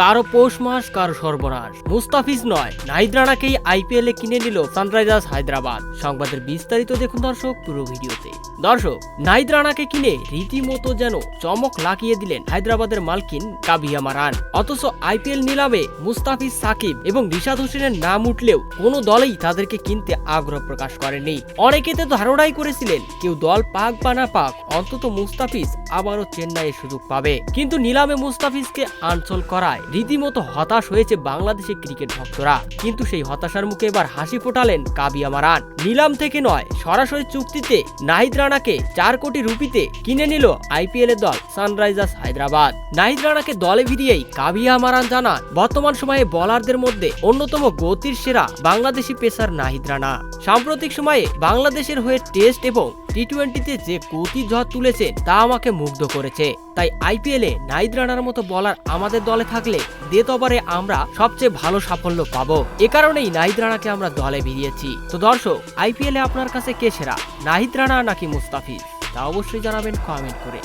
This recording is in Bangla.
কারও পৌষ মাস, কারও সর্বনাশ। মুস্তাফিজ নয়, নাহিদ রানাকেই আইপিএল এ কিনে নিল সানরাইজার্স হায়দ্রাবাদ। সংবাদের বিস্তারিত দেখুন দর্শক, পুরো ভিডিওতে। দর্শক, নাহিদ রানাকে কিনে রীতিমতো যেন চমক লাগিয়ে দিলেন হায়দ্রাবাদের মালকিন কাবিয়া মারান। অথচ আইপিএল নিলামে মুস্তাফিজ সাকিব এবং রিশাদ হোসেনের নাম উঠলেও কোনো দলেই তাদেরকে কিনতে আগ্রহ প্রকাশ করেনি অনেকে তো ধারণাই করেছিলেন, কেউ দল পাক বা না পাক, অন্তত মুস্তাফিজ আবারও চেন্নাইয়ের সুযোগ পাবে। কিন্তু নিলামে মুস্তাফিজকে আনসল করায় রীতিমতো হতাশ হয়েছে বাংলাদেশের ক্রিকেট ভক্তরা। কিন্তু সেই হতাশার মুখে এবার হাসি ফোটালেন কাবিয়া মারান নিলাম থেকে নয়, সরাসরি চুক্তিতে নাহিদ রানাকে চার কোটি রুপিতে কিনে নিল আইপিএল এর দল সানরাইজার্স হায়দ্রাবাদ। নাহিদ রানাকে দলে ভিড়িয়েই কাবিয়া মারান জানান, বর্তমান সময়ে বলারদের মধ্যে অন্যতম গতির সেরা বাংলাদেশি পেসার নাহিদ রানা। সাম্প্রতিক সময়ে বাংলাদেশের হয়ে টেস্ট এবং টি টোয়েন্টিতে যে গতি ঝড় তুলেছে, তা আমাকে মুগ্ধ করেছে। তাই আইপিএলে নাইদ রানার মতো বলার আমাদের দলে থাকলে দেত ওভারে আমরা সবচেয়ে ভালো সাফল্য পাব। এ কারণেই নাহিদ রানাকে আমরা দলে ভিড়িয়েছি। তো দর্শক আইপিএলে আপনার কাছে কে সেরা? নাহিদ রানা নাকি মুস্তাফিজ? তা অবশ্যই জানাবেন কমেন্ট করে।